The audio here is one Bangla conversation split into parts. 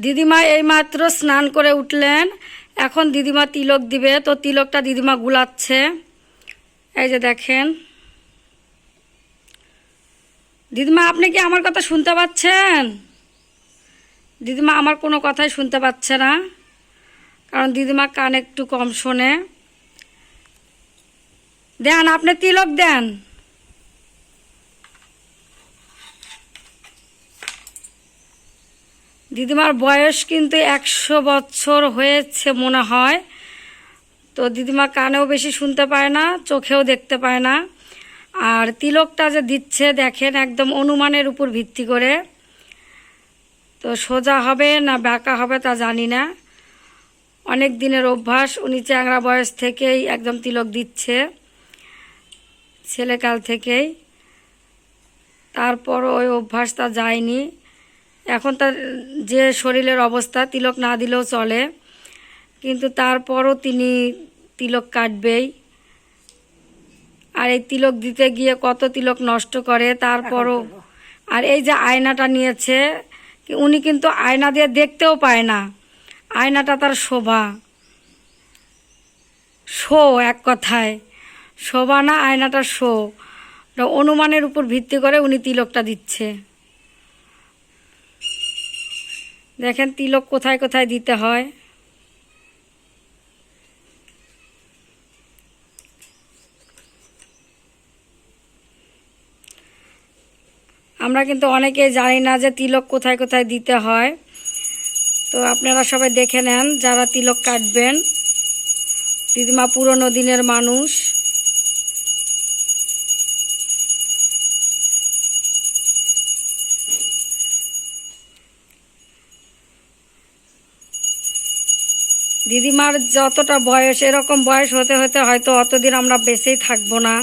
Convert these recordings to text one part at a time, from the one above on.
দিদিমা এইমাত্র স্নান করে উঠলেন। এখন দিদিমা তিলক দিবে। তো তিলকটা দিদিমা গুলাচ্ছে। এই যে দেখেন। দিদিমা, আপনি কি আমার কথা শুনতে পাচ্ছেন? দিদিমা আমার কোনো কথাই শুনতে পাচ্ছে না। কারণ দিদিমা কান একটু কম শোনে। দেন, আপনি তিলক দেন। দিদিমার বয়স কিন্তু একশো বছর হয়েছে মনে হয়। তো দিদিমা কানেও বেশি শুনতে পায় না, চোখেও দেখতে পায় না। আর তিলকটা যে দিচ্ছে দেখেন একদম অনুমানের উপর ভিত্তি করে। তো সোজা হবে না বাঁকা হবে তা জানি না। অনেক দিনের অভ্যাস, উনি চ্যাংরা বয়স থেকেই একদম তিলক দিচ্ছে। ছেলেকাল থেকেই। তারপর ওই অভ্যাসটা যায়নি। এখন তার যে শরীরের অবস্থা তিলক না দিলেও চলে। কিন্তু তারপরও তিনি তিলক কাটবেই। আর এই তিলক দিতে গিয়ে কত তিলক নষ্ট করে তারপরও আর এই যে আয়নাটা নিয়েছে উনি কিন্তু আয়না দিয়ে দেখতেও পায় না। আয়নাটা তার শোভা। শো এক কথায়। শোভা না আয়নাটা শো। অনুমানের উপর ভিত্তি করে উনি তিলকটা দিচ্ছে। দেখেন তিলক কোথায় কোথায় দিতে হয়। আমরা কিন্তু অনেকেই জানি না যে তিলক কোথায় কোথায় দিতে হয়। তো আপনারা সবাই দেখে নেন যারা তিলক কাটবেন। দিদিমা পুরনো দিনের মানুষ। দিদিমার যতটা বয়স, এরকম বয়স হতে হতে হয়তো অতদিন আমরা বেঁচেই থাকব না।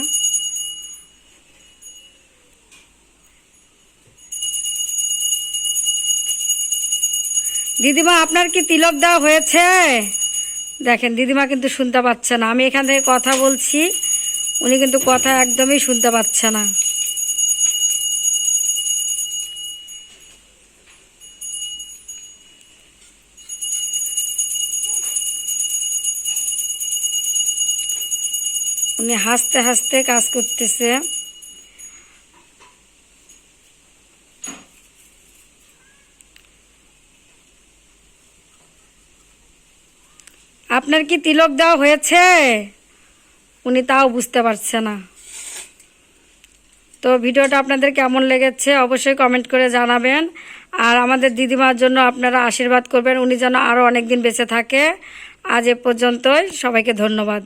দিদিমা, আপনার কি তিলক দেওয়া হয়েছে? দেখেন, দিদিমা কিন্তু শুনতে পাচ্ছে না। আমি এখান থেকে কথা বলছি, উনি কিন্তু কথা একদমই শুনতে পাচ্ছে না। উনি হাসতে হাসতে কাজ করতেছে। আপনার কি তিলক দেওয়া হয়েছে? উনি তাও বুঝতে পারছে না। তো ভিডিওটা আপনাদের কেমন লেগেছে অবশ্যই কমেন্ট করে জানাবেন। আর আমাদের দিদিমার জন্য আপনারা আশীর্বাদ করবেন, উনি যেন আরও অনেক দিন বেঁচে থাকে। আজ এ পর্যন্তই, সবাইকে ধন্যবাদ।